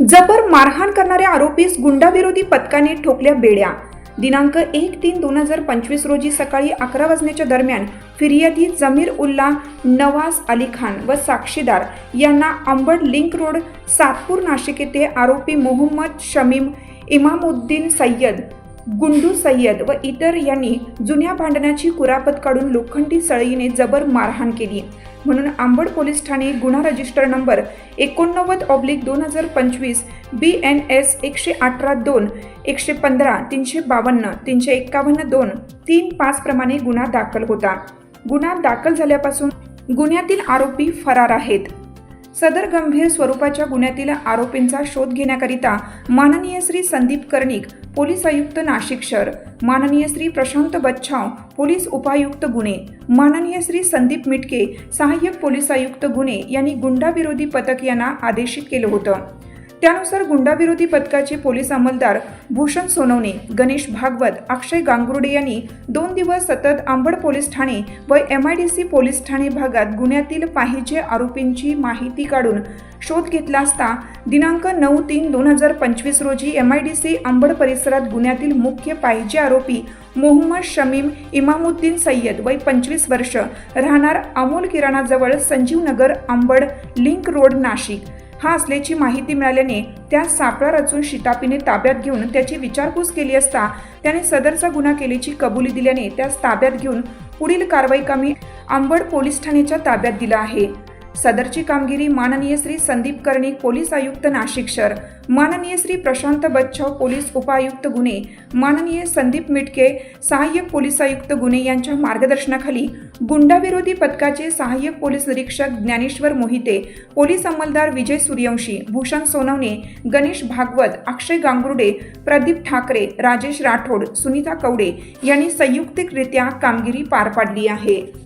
जबर मारहाण करणाऱ्या आरोपीस गुंडाविरोधी पथकाने ठोकल्या बेड्या. दिनांक एक तीन दोन हजार पंचवीस रोजी सकाळी अकरा वाजण्याच्या दरम्यान फिर्यादी जमीर उल्ला नवाज अली खान व साक्षीदार यांना अंबड लिंक रोड सातपूर नाशिक येथे आरोपी मोहम्मद शमीम इमामुद्दीन सय्यद गुंडू सय्यद व इतर यांनी जुन्या भांडणाची कुरापत काढून लोखंडी सळईने जबर मारहाण केली. म्हणून आंबड पोलीस ठाणे गुन्हा रजिस्टर नंबर एकोणनव्वद ऑब्लिक दोन हजार पंचवीस बी एन एस एकशे अठरा दोन एकशे पंधरा तीनशे बावन्न तीनशे एक्कावन्न दोन तीन पाच प्रमाणे गुन्हा दाखल होता. गुन्हा दाखल झाल्यापासून गुन्ह्यातील आरोपी फरार आहेत. सदर गंभीर स्वरूपाच्या गुन्ह्यातील आरोपींचा शोध घेण्याकरिता माननीय श्री संदीप कर्णिक पोलीस आयुक्त नाशिक शहर माननीय श्री प्रशांत बच्छाव पोलीस उपायुक्त गुन्हे माननीय श्री संदीप मिटके सहाय्यक पोलीस आयुक्त गुन्हे यांनी गुंडाविरोधी पथक यांना आदेशित केलं होतं. त्यानुसार गुंडाविरोधी पथकाचे पोलीस अंमलदार भूषण सोनवणे गणेश भागवत अक्षय गांगुर्डे यांनी दोन दिवस सतत आंबड पोलीस ठाणे व M I D C police Thane भागात गुन्ह्यातील पाहिजे आरोपींची माहिती काढून शोध घेतला असता दिनांक नऊ तीन दोन हजार पंचवीस रोजी M I D C Ambad परिसरात गुन्ह्यातील मुख्य पाहिजे आरोपी मोहम्मद शमीम इमामुद्दीन सय्यद वय पंचवीस वर्ष राहणार अमोल किराणाजवळ संजीवनगर आंबड लिंक रोड नाशिक. हा असल्याची माहिती मिळाल्याने त्या सापळा रचून शितापीने ताब्यात घेऊन त्याची विचारपूस केली असता त्याने सदरचा गुन्हा केल्याची कबुली दिल्याने त्यास ताब्यात घेऊन पुढील कारवाई कामी आंबड पोलीस ठाण्याच्या ताब्यात दिला आहे. सदरची कामगिरी माननीय श्री संदीप कर्णिक पोलीस आयुक्त नाशिक शहर. माननीय श्री प्रशांत बच्छाव पोलीस उपायुक्त गुन्हे. माननीय संदीप मिटके सहाय्यक पोलीस आयुक्त गुन्हे यांच्या मार्गदर्शनाखाली गुंडाविरोधी पथकाचे सहाय्यक पोलीस निरीक्षक ज्ञानेश्वर मोहिते पोलीस अंमलदार विजय सूर्यवंशी भूषण सोनवणे गणेश भागवत अक्षय गांगुर्डे प्रदीप ठाकरे राजेश राठोड सुनीता कवडे यांनी संयुक्तिकरित्या कामगिरी पार पाडली आहे.